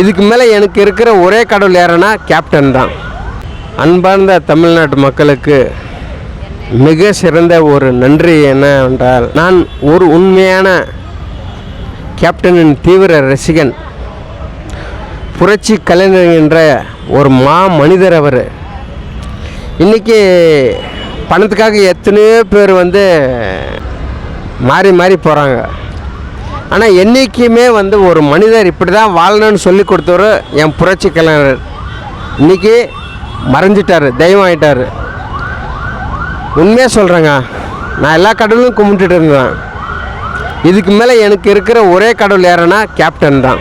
இதுக்கு மேலே எனக்கு இருக்கிற ஒரே கடவுள் யாருன்னா கேப்டன் தான். அன்பார்ந்த தமிழ்நாட்டு மக்களுக்கு மிக சிறந்த ஒரு நன்றி என்னவென்றால் நான் ஒரு உண்மையான கேப்டனின் தீவிர ரசிகன். புரட்சி கலைஞர் என்ற ஒரு மா மனிதர் அவர். இன்றைக்கி பணத்துக்காக எத்தனையோ பேர் வந்து மாறி மாறி போகிறாங்க ஆனால் என்றைக்குமே வந்து ஒரு மனிதர் இப்படி தான் வாழணும்னு சொல்லி கொடுத்தவர் என் புரட்சி கலைஞர். இன்றைக்கி மறைஞ்சிட்டார் தெய்வம் ஆயிட்டார். உண்மையாக சொல்கிறேங்க நான் எல்லா கடவுளும் கும்பிட்டுட்டு இருந்தேன். இதுக்கு மேலே எனக்கு இருக்கிற ஒரே கடவுள் யாருன்னா கேப்டன் தான்.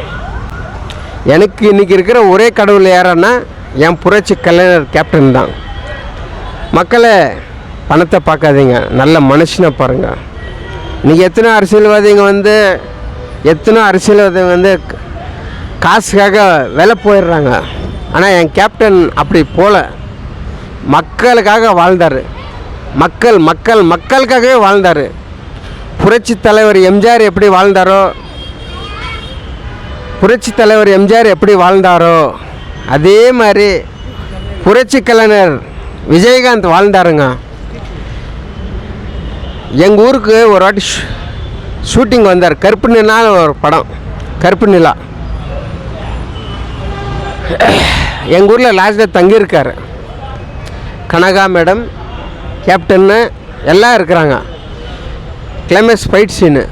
எனக்கு இன்றைக்கி இருக்கிற ஒரே கடவுள் யாருன்னா என் புரட்சி கலைஞர் கேப்டன் தான். மக்களை பணத்தை பார்க்காதீங்க நல்ல மனுஷனை பாருங்கள் இன்றைக்கி எத்தனை அரசியல்வாதிங்க வந்து எத்தனை அரசியல்வாதிங்க வந்து காசுக்காக விலை போயிடுறாங்க. ஆனால் என் கேப்டன் அப்படி போல. மக்களுக்காக வாழ்ந்தார். மக்கள் மக்கள் மக்களுக்காகவே வாழ்ந்தார். புரட்சி தலைவர் எம்ஜிஆர் எப்படி வாழ்ந்தாரோ புரட்சி தலைவர் எம்ஜிஆர் எப்படி வாழ்ந்தாரோ அதே மாதிரி புரட்சி கலைஞர் விஜயகாந்த் வாழ்ந்தாருங்க. எங்கள் ஊருக்கு ஒரு வாட்டி ஷூட்டிங் வந்தார். கருப்பு நிலான்னு ஒரு படம். கருப்பு நிலா. எங்கள் ஊரில் லாஸ்ட்டில் தங்கியிருக்கார். கனகா மேடம் கேப்டன்னு எல்லாம் இருக்கிறாங்க. கிளைமேக்ஸ் ஃபைட் சீனு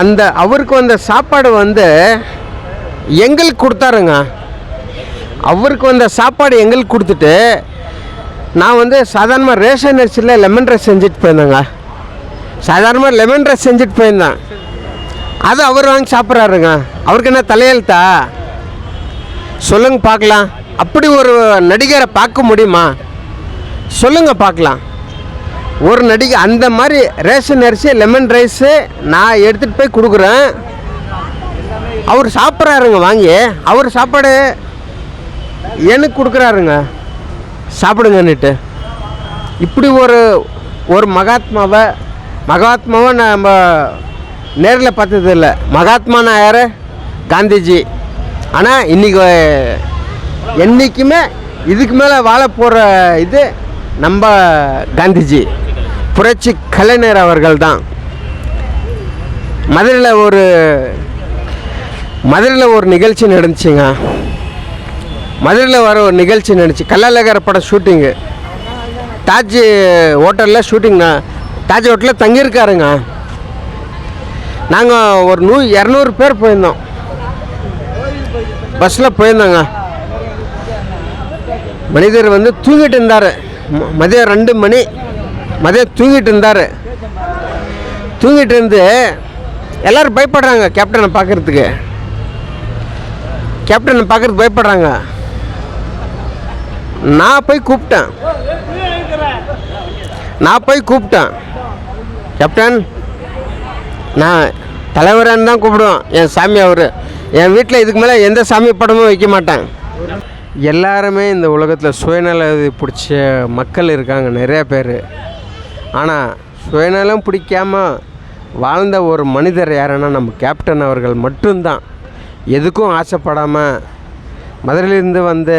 அந்த அவருக்கு வந்த சாப்பாடு வந்து எங்களுக்கு கொடுத்தாருங்க. அவருக்கு வந்த சாப்பாடு எங்களுக்கு கொடுத்துட்டு நான் வந்து சாதாரணமாக ரேஷன் அரிசியில் லெமன் ரைஸ் செஞ்சுட்டு போயிருந்தேங்க. சாதாரணமாக லெமன் ரைஸ் செஞ்சுட்டு போயிருந்தேன். அது அவர் வாங்கி சாப்பிட்றாருங்க. அவருக்கு என்ன தலையெழுத்தா? சொல்லுங்க பார்க்கலாம். அப்படி ஒரு நடிகரை பார்க்க முடியுமா? சொல்லுங்க பார்க்கலாம். ஒரு நடிகை அந்த மாதிரி ரேஷன் அரிசி லெமன் ரைஸு நான் எடுத்துகிட்டு போய் கொடுக்குறேன். அவர் சாப்பிட்றாருங்க வாங்கி. அவர் சாப்பாடு எனக்கு கொடுக்குறாருங்க. சாப்பிடுங்கன்னுட்டு. இப்படி ஒரு ஒரு மகாத்மாவை மகாத்மாவை நம்ம நேரில் பார்த்ததில்ல. மகாத்மானா யார்? காந்திஜி. ஆனால் இன்றைக்கி என்றைக்குமே இதுக்கு மேலே வாழ போகிற இது நம்ம காந்திஜி. புரட்சி கலைஞர் அவர்கள் தான். மதுரையில் ஒரு மதுரையில் ஒரு நிகழ்ச்சி நடந்துச்சுங்க. மதுரையில் வர ஒரு நிகழ்ச்சி நடந்துச்சு. கல்லாலகர படம் ஷூட்டிங்கு தாஜ் ஹோட்டலில் ஷூட்டிங்ண்ணா தாஜ் ஹோட்டலில் தங்கியிருக்காருங்க. நாங்கள் ஒரு நூ இரநூறு பேர் போயிருந்தோம். பஸ்ஸில் போயிருந்தோங்க. மனிதர் வந்து தூங்கிட்டு இருந்தார். ம- மதியம் ரெண்டு மணி மதியம் தூங்கிட்டு இருந்தார். தூங்கிட்டு இருந்து எல்லோரும் பயப்படுறாங்க கேப்டனை பார்க்குறதுக்கு கேப்டனை பார்க்குறதுக்கு பயப்படுறாங்க. நான் போய் கூப்பிட்டேன். நான் போய் கூப்பிட்டேன். கேப்டன் நான் தலைவரான்னு தான் கூப்பிடுவோம் என் சாமி அவர். என் வீட்டில் இதுக்கு மேலே எந்த சாமி படமும் வைக்க மாட்டேன். எல்லாருமே இந்த உலகத்தில் சுயநல பிடிச்ச மக்கள் இருக்காங்க நிறைய பேர். ஆனால் சுயநலம் பிடிக்காம வாழ்ந்த ஒரு மனிதர் யாருன்னா நம்ம கேப்டன் அவர்கள் மட்டும்தான். எதுக்கும் ஆசைப்படாமல் மதுரையிலேருந்து வந்து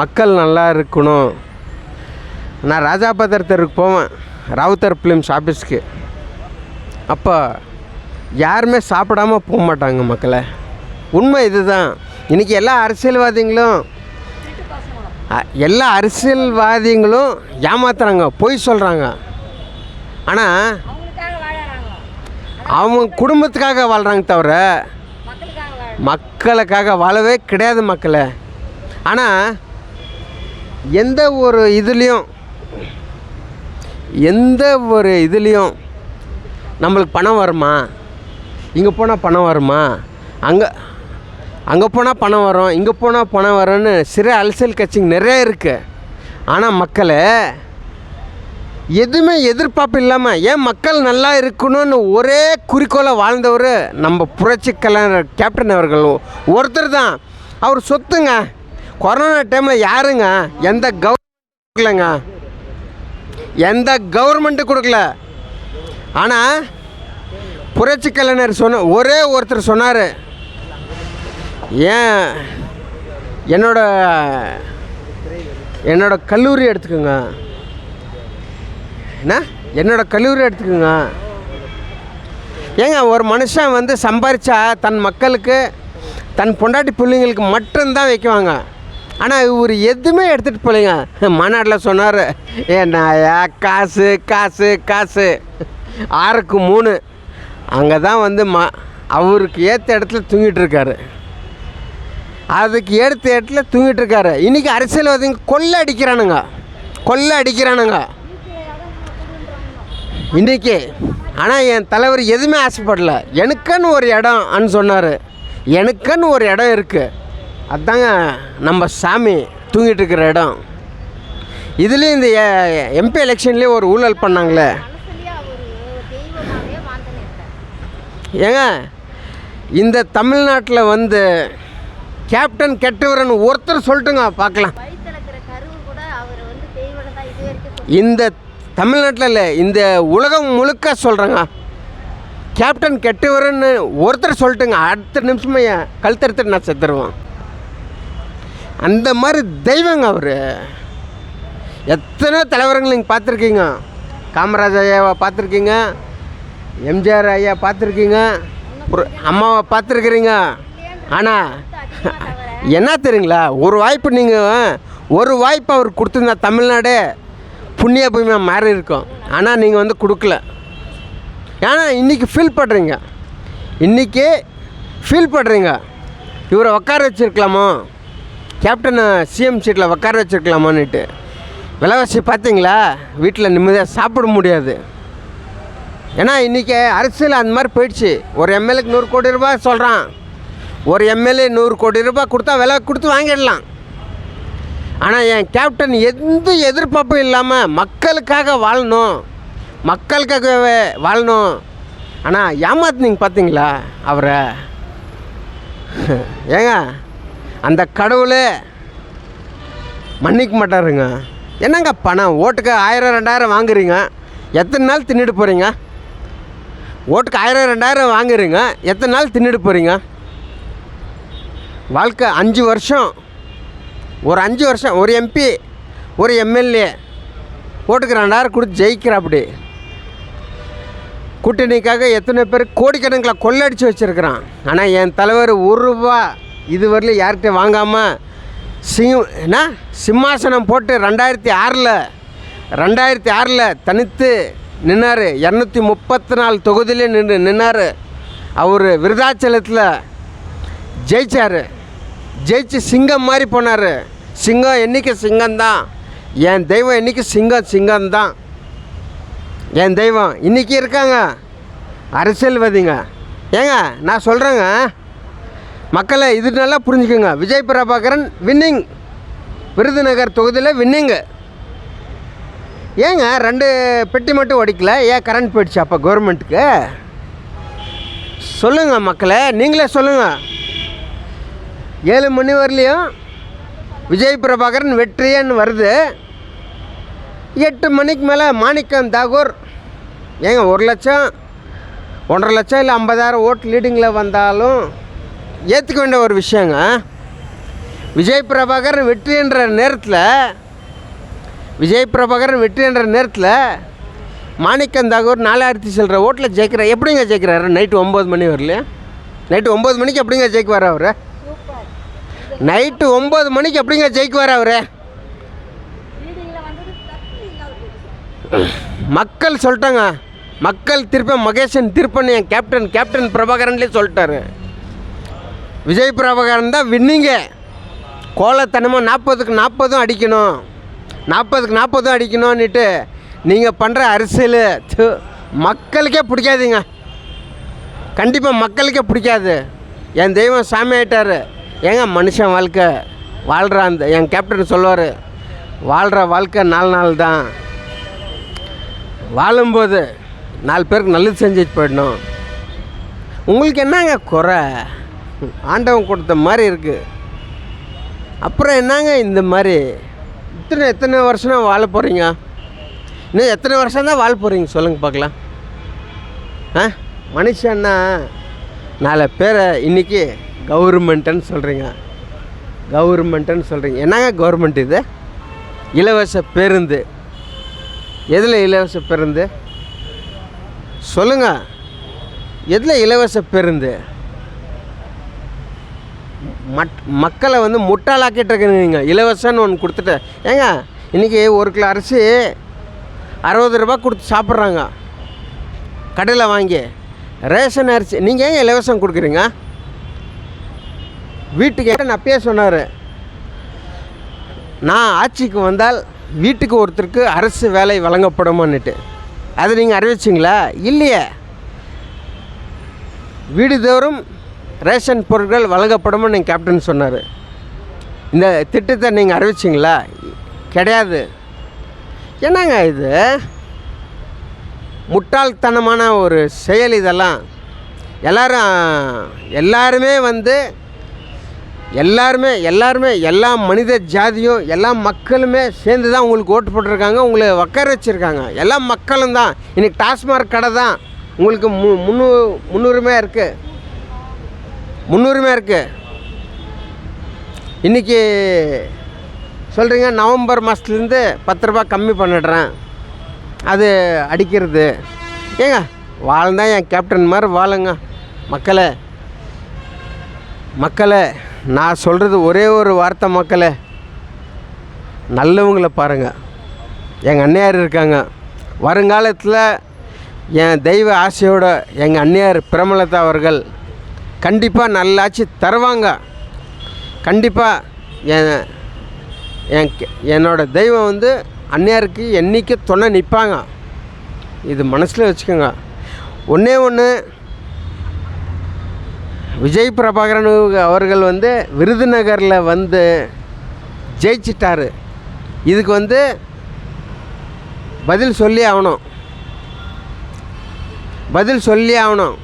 மக்கள் நல்லா இருக்கணும். நான் ராஜாபதர் தெருக்கு போவேன் ராவுத்தர் ஃபிலிம்ஸ் ஆஃபீஸ்க்கு அப்போ யாருமே சாப்பிடாம போக மாட்டாங்க மக்களை. உண்மை இதுதான். இன்றைக்கி எல்லா அரசியல்வாதிகளும் எல்லா அரசியல்வாதிகளும் ஏமாத்துறாங்க பொய் சொல்கிறாங்க ஆனால் அவங்க குடும்பத்துக்காக வாழ்கிறாங்க தவிர மக்களுக்காக வாழவே கிடையாது மக்களை. ஆனால் எந்த ஒரு இதுலேயும் எந்த ஒரு இதுலேயும் நம்மளுக்கு பணம் வருமா? இங்கே போனால் பணம் வருமா? அங்கே அங்கே போனால் பணம் வரும் இங்கே போனால் பணம் வரும்னு சிறு அரசியல் கட்சிங்க நிறையா இருக்குது ஆனால் மக்களை எதுவுமே எதிர்பார்ப்பு இல்லாமல் ஏன் மக்கள் நல்லா இருக்கணும்னு ஒரே குறிக்கோளை வாழ்ந்தவர் நம்ம புரட்சி கலைஞர் கேப்டன் அவர்கள். ஒருத்தர் தான். அவர் சொத்துங்க. கொரோனா டைமில் யாருங்க? எந்த கவர்மெண்ட் எந்த கவர்மெண்ட்டு கொடுக்கல. ஆனால் புரட்சி கலைஞர் சொன்ன ஒரே ஒருத்தர் சொன்னார். ஏன் என்னோட என்னோட கல்லூரி எடுத்துக்கோங்க. என்ன? என்னோட கல்லூரி எடுத்துக்கோங்க. ஏங்க ஒரு மனுஷன் வந்து சம்பாரிச்சா தன் மக்களுக்கு தன் பொண்டாட்டி பிள்ளைங்களுக்கு மட்டும்தான் வைக்குவாங்க. ஆனால் இவர் எதுவுமே எடுத்துகிட்டு போகலைங்க மாநாட்டில் சொன்னார் ஏன்னாயா காசு காசு காசு. ஆறுக்கு மூணு. அங்கே தான் வந்து ம அவருக்கு ஏற்ற இடத்துல தூங்கிட்டு இருக்காரு. அதுக்கு ஏற்ற இடத்துல தூங்கிட்டு இருக்காரு. இன்றைக்கி அரசியல்வாதிங்க கொள்ளை அடிக்கிறானுங்க. கொள்ளை அடிக்கிறானுங்க. இன்றைக்கி ஆனால் என் தலைவர் எதுவுமே ஆசைப்படல. எனக்குன்னு ஒரு இடம்னு சொன்னார். எனக்குன்னு ஒரு இடம் இருக்குது அதாங்க நம்ம சாமி தூங்கிட்டு இருக்கிற இடம். இதுலேயும் இந்த எம்பி எலெக்ஷன்லேயே ஒரு ஊழல் பண்ணாங்களே. ஏங்க இந்த தமிழ்நாட்டில் வந்து கேப்டன் கெட்டவரன் ஒருத்தர் சொல்லட்டுங்க பார்க்கலாம். இந்த தமிழ்நாட்டில் இல்லை இந்த உலகம் முழுக்க சொல்கிறேங்க கேப்டன் கெட்டவரன்னு ஒருத்தர் சொல்லட்டுங்க அடுத்த நிமிஷமே கழுத்தெடுத்துட்டு நான் செத்துருவேன். அந்த மாதிரி தெய்வங்க அவர். எத்தனை தலைவருங்களை நீங்கள் பார்த்துருக்கீங்க? காமராஜ் ஐயாவை பார்த்துருக்கீங்க? எம்ஜிஆர் ஐயா பார்த்துருக்கீங்க? ஒரு அம்மாவை பார்த்துருக்குறீங்க? ஆனால் என்ன தெரியுங்களா? ஒரு வாய்ப்பு நீங்கள் ஒரு வாய்ப்பு அவர் கொடுத்துருந்தா தமிழ்நாடே புண்ணிய பூமியாக மாறி இருக்கும். ஆனால் நீங்கள் வந்து கொடுக்கல. ஏன்னா இன்றைக்கி ஃபீல் பண்ணுறீங்க இன்றைக்கி ஃபீல் பண்ணுறீங்க இவரை உட்கார வச்சுருக்கலாமோ? கேப்டனை சிஎம் சீட்டில் உட்கார வச்சுருக்கலாமான்னுட்டு. விலைவாசி பார்த்தீங்களா? வீட்டில் நிம்மதியாக சாப்பிட முடியாது. ஏன்னா இன்றைக்கி அரசியல் அந்த மாதிரி போயிடுச்சு. ஒரு எம்எல்ஏக்கு நூறு கோடி ரூபா சொல்கிறான் ஒரு எம்எல்ஏ நூறு கோடி ரூபாய் கொடுத்தா விலை கொடுத்து வாங்கிடலாம். ஆனால் என் கேப்டன் எந்த எதிர்பார்ப்பும் இல்லாமல் மக்களுக்காக வாழணும். மக்களுக்காகவே வாழணும். ஆனால் ஏமாத்துனீங்க பார்த்தீங்களா அவரை? ஏங்க அந்த கடவுளே மன்னிக்க மாட்டாருங்க. என்னங்க பணம்? ஓட்டுக்கு ஆயிரம் ரெண்டாயிரம் வாங்குறீங்க? எத்தனை நாள் தின்னுட்டு போகிறீங்க ஓட்டுக்கு ஆயிரம் ரெண்டாயிரம் வாங்குறீங்க? எத்தனை நாள் தின்னுட்டு போகிறீங்க வாழ்க்கை அஞ்சு வருஷம். ஒரு அஞ்சு வருஷம் ஒரு எம்பி ஒரு எம்எல்ஏ ஓட்டுக்கு ரெண்டாயிரம் கொடுத்து ஜெயிக்கிறாப்படி. கூட்டணிக்காக எத்தனை பேர் கோடிக்கணக்கில் கொள்ளடிச்சு வச்சுருக்கிறான். ஆனால் என் தலைவர் ஒரு ரூபா இதுவரையிலும் யார்கிட்ட வாங்காமல் சிங் என்ன? சிம்மாசனம் போட்டு ரெண்டாயிரத்தி ஆறில் ரெண்டாயிரத்தி ஆறில் தனித்து நின்னார். இரநூத்தி முப்பத்தி நாலு தொகுதியிலே நின்று நின்னார். அவர் விருதாச்சலத்தில் ஜெயிச்சார். ஜெயிச்சு சிங்கம் மாதிரி போனார். சிங்கம் என்றைக்கு சிங்கம்தான்? என் தெய்வம் என்றைக்கு சிங்கம் சிங்கம்தான்? என் தெய்வம் இன்றைக்கி இருக்காங்க. அரசியல்வாதிங்க. ஏங்க நான் சொல்கிறேங்க மக்களை இது நல்லா புரிஞ்சுக்கோங்க. விஜய் பிரபாகரன் வின்னிங் விருதுநகர் தொகுதியில் வின்னிங்கு ஏங்க ரெண்டு பெட்டி மட்டும் உடைக்கல ஏன் கரண்ட் போயிடுச்சு அப்போ கவர்மெண்ட்டுக்கு சொல்லுங்கள் மக்களை நீங்களே சொல்லுங்கள் ஏழு மணி வரலையும் விஜய் பிரபாகரன் வெற்றியன்னு வருது. எட்டு மணிக்கு மேலே மாணிக்கம் தாகூர். ஏங்க ஒரு லட்சம் ஒன்றரை லட்சம் இல்லை ஐம்பதாயிரம் ஓட்டு லீடிங்கில் வந்தாலும் ஏற்றுக்க வேண்டிய ஒரு விஷயங்க. விஜய் பிரபாகரன் வெற்றின்ற நேரத்தில் விஜய் பிரபாகரன் வெற்றின்ற நேரத்தில் மாணிக்கம் தாகூர் நாலாயிரத்தி சில்லற ஓட்டில் ஜெயிக்கிறார். எப்படிங்க ஜெயிக்கிறாரு? நைட்டு ஒம்பது மணி வரலையா? நைட்டு ஒம்பது மணிக்கு எப்படிங்க ஜெயிக்குவார் அவர்? நைட்டு ஒம்பது மணிக்கு எப்படிங்க ஜெயிக்குவார் அவர்? மக்கள் சொல்லிட்டாங்க. மக்கள் திருப்ப மகேஷன் திருப்பன் என் கேப்டன் கேப்டன் பிரபாகரன்லேயே சொல்லிட்டாரு. விஜய் பிரபாகரன் தான் வின்னிங்க கோலத்தனமாக நாற்பதுக்கு நாற்பதும் அடிக்கணும். நாற்பதுக்கு நாற்பதும் அடிக்கணும்னுட்டு நீங்கள் பண்ணுற அரசியல் மக்களுக்கே பிடிக்காதுங்க. கண்டிப்பாக மக்களுக்கே பிடிக்காது. என் தெய்வம் சாமி ஆகிட்டார் ஏங்க மனுஷன் வாழ்க்கை வாழ்கிற அந்த என் கேப்டன் சொல்லுவார் வாழ்கிற வாழ்க்கை நாலு நாள் தான். வாழும்போது நாலு பேருக்கு நல்லது செஞ்சுட்டு போயிடணும். உங்களுக்கு என்னங்க குறை? ஆண்டவன் கொடுத்த மாதிரி இருக்குது அப்புறம் என்னங்க இந்த மாதிரி? இத்தனை எத்தனை வருஷம் வாழ போகிறீங்க இன்னும் எத்தனை வருஷம் தான் வாழ போகிறீங்க சொல்லுங்கள் பார்க்கலாம். ஆ மனுஷன்னா நாலு பேரை இன்றைக்கி கவர்மெண்ட்டுன்னு சொல்கிறீங்க கவர்மெண்ட்டுன்னு சொல்கிறீங்க என்னங்க கவர்மெண்ட் இது? இலவச பேருந்து. எதில் இலவச பேருந்து? சொல்லுங்கள் எதில் இலவச பேருந்து? மட் மக்களை வந்து முட்டாளாக்கிட்டு இருக்கிறீங்க. இலவசம்னு ஒன்று கொடுத்துட்டு. ஏங்க இன்றைக்கி ஒரு கிலோ அரிசி அறுபது ரூபா கொடுத்து சாப்பிட்றாங்க. கடையில் வாங்கி. ரேஷன் அரிசி நீங்கள் ஏன் இலவசம் கொடுக்குறீங்க? வீட்டுக்கு என்ன அப்பயே சொன்னார். நான் ஆட்சிக்கு வந்தால் வீட்டுக்கு ஒருத்தருக்கு அரசு வேலை வழங்கப்படுமான்னுட்டு. அதை நீங்கள் அறிவிச்சிங்களா? இல்லையே. வீடு தோறும் ரேஷன் பொருட்கள் வழங்கப்படும்னு நீங்கள் கேப்டன் சொன்னார். இந்த திட்டத்தை நீங்கள் அறிவிச்சிங்களா? கிடையாது. என்னங்க இது? முட்டாள்தனமான ஒரு செயல் இதெல்லாம். எல்லாரும் எல்லாருமே வந்து எல்லாருமே எல்லாருமே எல்லா மனித ஜாதியும் எல்லா மக்களுமே சேர்ந்து தான் உங்களுக்கு ஓட்டு போட்டிருக்காங்க உங்களை உட்கார வச்சுருக்காங்க. எல்லா மக்களும் தான். இன்றைக்கி டாஸ்மார்க் கடை தான். உங்களுக்கு மு முன்னு முன்னுரிமையாக இருக்குது முன்னுரிமையாக இருக்குது இன்றைக்கி சொல்கிறீங்க நவம்பர் மாதத்துலேருந்து பத்து ரூபா கம்மி பண்ணிடுறேன். அது அடிக்கிறது. ஏங்க வாழ்ந்தா என் கேப்டன் மாதிரி வாழுங்க. மக்களே மக்களே நான் சொல்கிறது ஒரே ஒரு வார்த்தை மக்களே. நல்லவங்களை பாருங்கள் எங்கள் அண்ணியார் இருக்காங்க. வருங்காலத்தில் என் தெய்வ ஆசையோட எங்கள் அண்ணியார் பிரமலதா அவர்கள் கண்டிப்பாக நல்லாச்சு தருவாங்க. கண்டிப்பாக என் என் என்னோட தெய்வம் வந்து அன்னியாருக்கு என்றைக்கு துணை நிற்பாங்க இது மனசில் வச்சுக்கோங்க. ஒன்றே ஒன்று விஜய் பிரபாகரன் அவர்கள் வந்து விருதுநகரில் வந்து ஜெயிச்சிட்டார். இதுக்கு வந்து பதில் சொல்லி ஆகணும். பதில் சொல்லி ஆகணும்.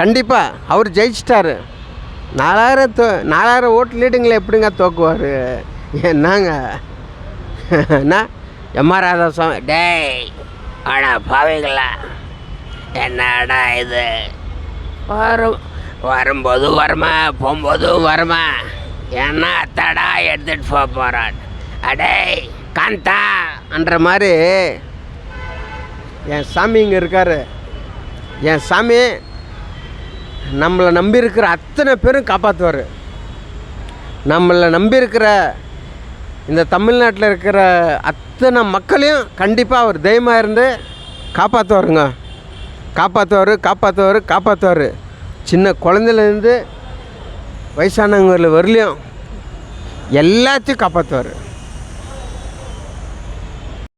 கண்டிப்பாக அவர் ஜெயிச்சிட்டாரு. நாலாயிரம் தோ நாலாயிரம் ஓட்டு லீடுங்களை எப்படிங்க தோக்குவார்? என்னங்க? என்ன? எம்ஆர் ராதாசாமி டேய் ஆடா பாவிங்களா என்னடா இது? வரும் வரும்போது வருமா போகும்போது வருமா? என்ன தடா எடுத்துகிட்டு போக போகிறான் அடே காந்தா என்ற மாதிரி என் சாமி இங்கே இருக்காரு. என் சாமி நம்மளை நம்பியிருக்கிற அத்தனை பேரும் காப்பாற்றுவார் நம்மளை நம்பியிருக்கிற இந்த தமிழ்நாட்டில் இருக்கிற அத்தனை மக்களையும் கண்டிப்பாக அவர் தெய்வமாக இருந்து காப்பாற்றுவாருங்க காப்பாற்றுவார் காப்பாற்றுவார் காப்பாற்றுவார் சின்ன குழந்தையிலேருந்து வயசானவங்கள வரலையும் எல்லாத்தையும் காப்பாற்றுவார்